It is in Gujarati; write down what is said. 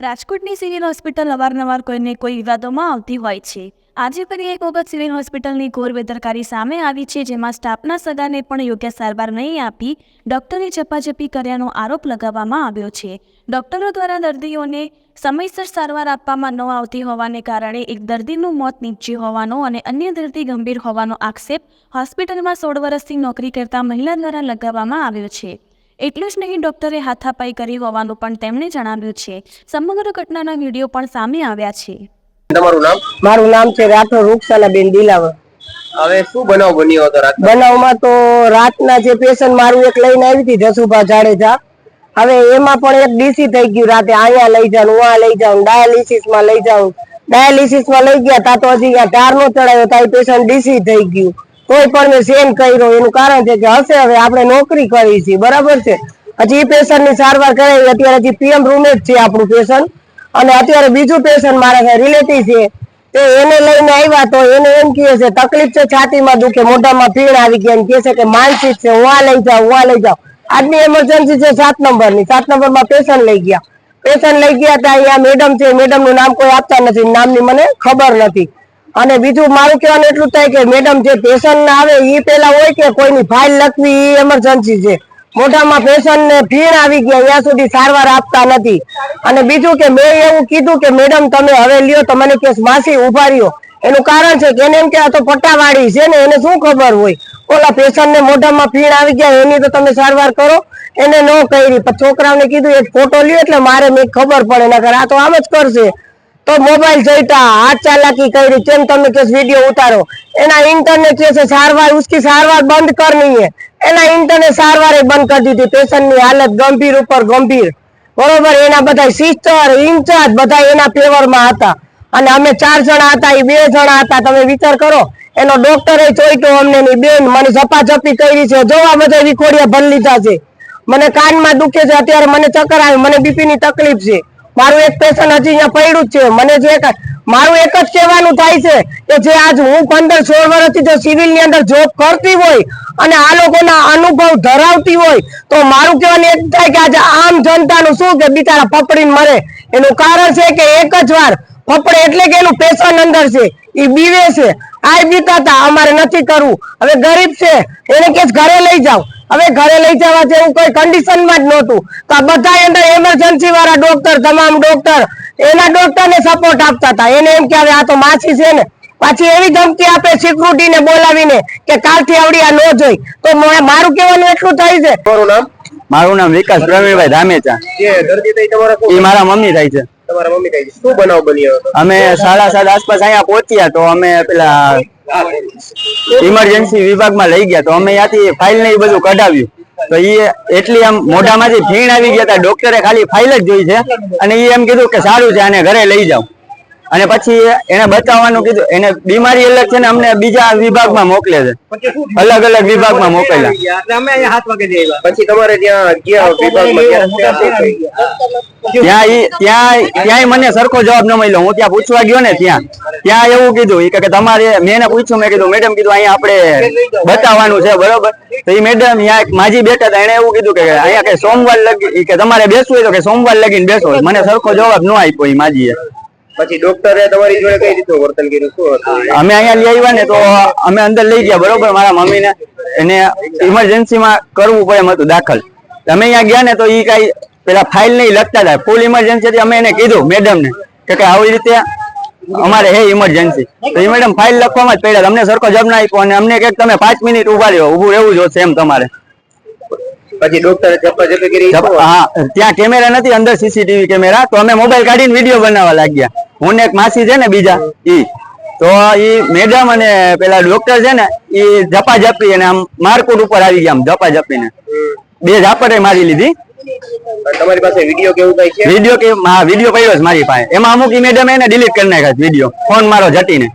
રાજકોટની સિવિલ હોસ્પિટલ અવારનવાર કોઈને કોઈ વિવાદોમાં આવતી હોય છે. આજે ફરી એક વખત સિવિલ હોસ્પિટલની ઘોર બેદરકારી સામે આવી છે, જેમાં સ્ટાફના સગાને પણ યોગ્ય સારવાર નહીં આપી ડોક્ટરની ઝપાઝપી કર્યાનો આરોપ લગાવવામાં આવ્યો છે. ડોક્ટરો દ્વારા દર્દીઓને સમયસર સારવાર આપવામાં ન આવતી હોવાને કારણે એક દર્દીનું મોત નીપજ્યું હોવાનો અને અન્ય દર્દી ગંભીર હોવાનો આક્ષેપ હોસ્પિટલમાં સોળ વર્ષથી નોકરી કરતા મહિલા દ્વારા લગાવવામાં આવ્યો છે. એટલું જ નહીં ડોક્ટરે હાથાપાઈ કરી હોવાનું પણ તેમણે જણાવ્યું છે. સમગ્ર ઘટનાના વીડિયો પણ સામે આવ્યા છે. તમારું નામ? મારું નામ છે રાઠોડ રૂપસાલાબેન દિલાવર હવે શું બનાવ બન્યો હતો રાત? બનાવમાં તો રાતના જે પેશન્ટ મારું એક લઈને આવી હતી જસુભા જાડેજા હવે એમાં પણ એક ડીસી થઈ ગયું રાતે અહીંયા લઈ જાઉં ઉहाँ લઈ જાઉં ડાયાલિસિસમાં લઈ જાઉં. ડાયાલિસિસમાં લઈ ગયા તા તો હજી ત્યાં ટાર નો ચડાયો તા પેશન્ટ ડીસી થઈ ગયું. તોય પણ મેં સેન કર્યો એનું કારણ છે કે હશે હવે, આપણે નોકરી કરી છે બરાબર છે? હજી એ પેશન્ટની સારવાર કરાવી, અત્યારે હજી પીએમ રૂમે જ છે આપણું પેશન્ટ. અને અત્યારે બીજું પેશન્ટ મારા રિલેટિવ છે. તે એને લઈને આવ્યા તો એને એમ કહે છે, તકલીફ છે છાતીમાં દુખે, મોઢામાં પીણ આવી ગયા. એમ કહે છે કે, માનસિક છે, હું આ લઈ જાઉં, હું આ લઈ જાઉં. આજની એમરજન્સી છે સાત નંબરની સાત નંબરમાં પેશન્ટ લઈ ગયા. પેશન્ટ લઈ ગયા ત્યાં મેડમ છે મેડમનું નામ કોઈ આપતા નથી, નામની મને ખબર નથી. અને બીજું મારું કહેવાનું એટલું થાય કે મેડમ જે પેશન્ટ આવે એ પેલા હોય કે કોઈની ફાઇલ લખવી એ એમરજન્સી છે. મોઢામાં પેશન્ટ ને ભીણ આવી ગયા ત્યાં સુધી સારવાર આપતા નથી. અને બીજું કે મેં એવું કીધું કે મેડમ તમે હવે લ્યો તો મને કે માસી ઊભા રહ્યો. એનું કારણ છે કે એને એમ કે આ તો પટ્ટાવાળી છે ને એને શું ખબર હોય? ઓલા પેશન્ટ ને મોઢામાં ભીણ આવી ગયા, એની તો તમે સારવાર કરો. એને ન કરી. પણ છોકરાઓને કીધું, એક ફોટો લ્યો એટલે મારે મેં ખબર પડે, નકર આ તો આમ જ કરશે. તો મોબાઈલ જોઈતા હાથ ચાલાકી કરી, કેમ તમે કે વીડિયો ઉતારો. એના ઇન્ટરનેટ છે, સારવાર, ઉસકી સારવાર બંધ કરની હે. એના ઇન્ટરનેટ સારવારે બંધ કરી દીધી. પેશન્ટની હાલત ગંભીર ઉપર ગંભીર. બરોબર? એના બધા સિસ્ટર ઇન્ચાર્જ બધા એના ફેવરમાં હતા. અને અમે ચાર જણા હતા એ બે જણા હતા. તમે વિચાર કરો, એનો ડોક્ટરે ચોઈટો અમને ની બેન મને ઝપાઝપી કરી છે. જોવા બધા વિખોડિયા ભરી લીધા છે. મને કાનમાં દુખે છે, અત્યારે મને ચક્કર આવે, મને બીપી ની તકલીફ છે. મારું એક પેશન હજી અહીંયા પડ્યું જ છે. મને જે મારું એક જ કહેવાનું થાય છે કે જે આજ હું પંદર સોળ વર્ષથી જો સિવિલની અંદર જોબ કરતી હોય અને આ લોકોના અનુભવ ધરાવતી હોય, તો મારું કહેવાનું એક થાય કે આજે આમ જનતાનું શું કે બિચારા પપડીને મરે. એનું કારણ છે કે એક જ વાર પપડે એટલે કે એનું પેશન અંદર છે. એ બીવે છે. આ બીતા હતા અમારે નથી કરવું. હવે ગરીબ છે. એને કે ઘરે લઈ જાઓ. હવે ઘરે લઈ જવા જેવું કોઈ કન્ડિશનમાં જ નહોતું. તો આ બધા અંદર એમરજન્સી વાળા ડોક્ટર તમામ ડોક્ટર એના ડોક્ટર ને સપોર્ટ આપતા હતા. એને એમ કે હવે આ તો માછી છે ને. પાછી એવી ધમકી આપે સિક્યુરિટી ને બોલાવીને કે કાલથી આવડી આ ન જોઈ. તો મારું કહેવાનું એટલું થાય છે. તમારું નામ? મારું નામ વિકાસ પ્રવીણભાઈ ધામેચા. એ મારા મમ્મી થાય છે. તમારા મમ્મી થાય છે. શું બનાવ બન્યો અમે સાડા સાત આસપાસ અહીંયા પહોંચ્યા તો અમે પેલા ઇમરજન્સી વિભાગમાં લઈ ગયા તો અમે ત્યાંથી ફાઇલ ને એ બધું કઢાવ્યું. તો એ એટલી આમ મોઢામાંથી ભીણ આવી ગયા હતા ડોક્ટરે ખાલી ફાઇલ જ જોઈ છે. અને એ એમ કીધું કે સારું છે, આને ઘરે લઈ જાઓ અને પછી એને બતાવવાનું કીધું એને બીમારી અલગ છે ને અમને બીજા વિભાગમાં મોકલે છે. અલગ અલગ વિભાગમાં મોકલ્યા. પછી તમારે ત્યાં ત્યાં ત્યાં મને સરખો જવાબ ન મળ્યો. હું ત્યાં પૂછવા ગયો ને ત્યાં. ત્યાં એવું કીધું કે તમારે મેં એને પૂછ્યું મેં કીધું મેડમ કીધું અહીંયા આપણે બતાવવાનું છે બરોબર? તો એ મેડમ ત્યાં એક માજી બેઠા હતા એને એવું કીધું કે અહીંયા કે સોમવાર લગી કે તમારે બેસવું હોય તો કે સોમવાર લગીને બેસો. મને સરખો જવાબ ન આપ્યો એ માજીએ. પછી ડોક્ટરે તમારી જોડે કઈ રીતનું વર્તન કર્યું? શું હતું? અમે અહીંયા લઈ આવ્યા ને તો અમે અંદર લઈ ગયા બરોબર? મારા મમ્મીને એને ઇમરજન્સીમાં કરવું પડે એમ હતું દાખલ. અમે અહીંયા ગયા ને તો એ કઈ પેલા ફાઇલ નહીં લખતા હતા. ફૂલ ઇમરજન્સી અમે એને કીધું મેડમ ને કે આવી રીતે અમારે હે ઇમરજન્સી તો એ મેડમ ફાઇલ લખવામાં જ પડ્યા અમને સરખો જવાબ ના આપ્યો અને અમને કે તમે પાંચ મિનિટ ઊભા રહ્યો ઉભું રહેવું જોશે એમ તમારે. પછી ડોક્ટરે કરી હા ત્યાં કેમેરા નથી અંદર સીસીટીવી કેમેરા તો અમે મોબાઈલ કાઢીને વીડિયો બનાવવા લાગ્યા. હું એક માસી છે ને બીજા ઈ. તો ઈ મેડમ અને પેલા ડોક્ટર છે ને ઈ ઝપાઝપી અને આમ મારકુટ ઉપર આવી ગયા આમ ઝપા ઝપીને બે ઝાપટે મારી લીધી. તમારી પાસે વીડિયો કેવું કઈ છે? વીડિયો કે હા વીડિયો પડ્યો છે મારી પાસે. એમાં અમુક ઈ મેડમ એને ડિલીટ કરી નાખ્યા વીડિયો ફોન મારો જટીને.